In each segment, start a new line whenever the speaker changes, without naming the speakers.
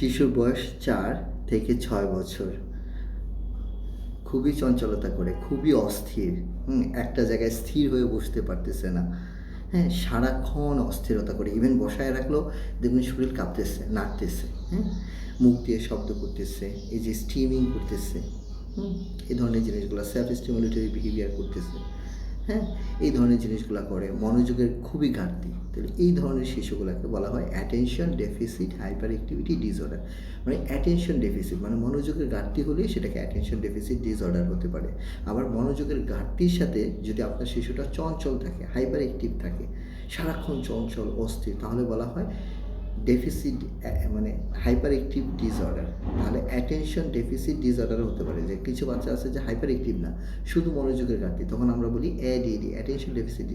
শিশুর বয়স চার থেকে ছয় বছর। খুবই চঞ্চলতা করে, খুবই অস্থির। হুম, একটা জায়গায় স্থির হয়ে বসতে পারতেছে না। হ্যাঁ সারাক্ষণ অস্থিরতা করে। ইভেন বসায় রাখলেও দেখবেন শরীর কাঁপতেছে, নাড়তেছে। হ্যাঁ মুখ দিয়ে শব্দ করতেছে, এই যে স্টিমিং করতেছে। হুম, এই ধরনের জিনিসগুলো সেলফ স্টিমুলেটরি বিহেভিয়ার করতেছে। হ্যাঁ এই ধরনের জিনিসগুলো করে। মনোযোগের খুবই ঘাটতি। তাহলে এই ধরনের শিশুগুলোকে বলা হয় attention deficit hyperactivity disorder মানে অ্যাটেনশন ডেফিসিট মানে মনোযোগের ঘাটতি হলেই সেটাকে অ্যাটেনশন ডেফিসিট ডিসঅর্ডার হতে পারে। আবার মনোযোগের ঘাটতির সাথে যদি আপনার শিশুটা চঞ্চল থাকে হাইপার অ্যাক্টিভ থাকে, সারাক্ষণ চঞ্চল, অস্থির, তাহলে বলা হয় ডেফিসিট মানে হাইপার অ্যাক্টিভ ডিসঅর্ডার তাহলে অ্যাটেনশন ডেফিসিট ডিসঅর্ডার হতে পারে। যে কিছু বাচ্চা আছে যে হাইপার অ্যাক্টিভ না, শুধু মনোযোগের ঘাটতি। তখন আমরা বলি এডিডি অ্যাটেনশন ডেফিসিট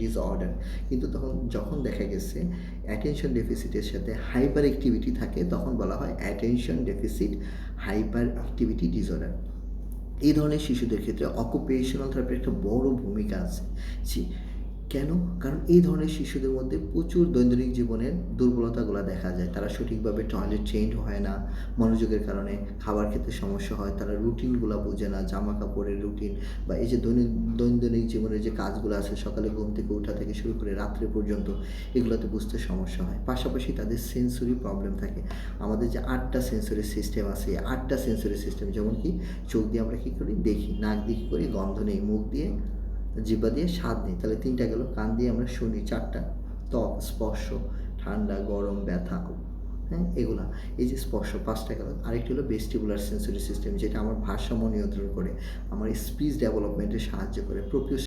ডিসঅর্ডার কিন্তু তখন যখন দেখা গেছে অ্যাটেনশন ডেফিসিটের সাথে হাইপার অ্যাক্টিভিটি থাকে, তখন বলা হয় attention deficit hyperactivity disorder এই ধরনের শিশুদের ক্ষেত্রে অকুপেশনাল থেরাপির একটা বড় ভূমিকা আছে। কেন? কারণ এই ধরনের শিশুদের মধ্যে প্রচুর দৈনন্দিন জীবনের দুর্বলতাগুলো দেখা যায়। তারা সঠিকভাবে টয়লেট চেঞ্জ হয় না, মনোযোগের কারণে খাবার খেতে সমস্যা হয়, তারা রুটিনগুলো বোঝে না জামা কাপড়ের রুটিন বা এই যে দৈনন্দিন জীবনের যে কাজগুলো আছে, সকালে ঘুম থেকে ওঠা থেকে শুরু করে রাত্রে পর্যন্ত এগুলোতে বুঝতে সমস্যা হয়। পাশাপাশি তাদের সেন্সরি প্রবলেম থাকে। আমাদের যে আটটা সেন্সরি সিস্টেম আছে আটটা সেন্সরি সিস্টেম যেমন কি, চোখ দিয়ে আমরা কী করি? দেখি, নাক দিয়ে কী করি? গন্ধ নেই, মুখ দিয়ে জিব্বা দিয়ে স্বাদ নিই। তাহলে তিনটা গেল, কান দিয়ে আমরা শুনি চারটা। ত্বক, স্পর্শ, ঠান্ডা, গরম, ব্যথা হ্যাঁ এগুলা। এই যে স্পর্শ, পাঁচটা গেল। আরেকটি হলো বেস্টিবুলার সেন্সরি সিস্টেম যেটা আমার ভারসাম্য নিয়ন্ত্রণ করে, আমার স্পিচ ডেভেলপমেন্টে সাহায্য করে প্রোপিও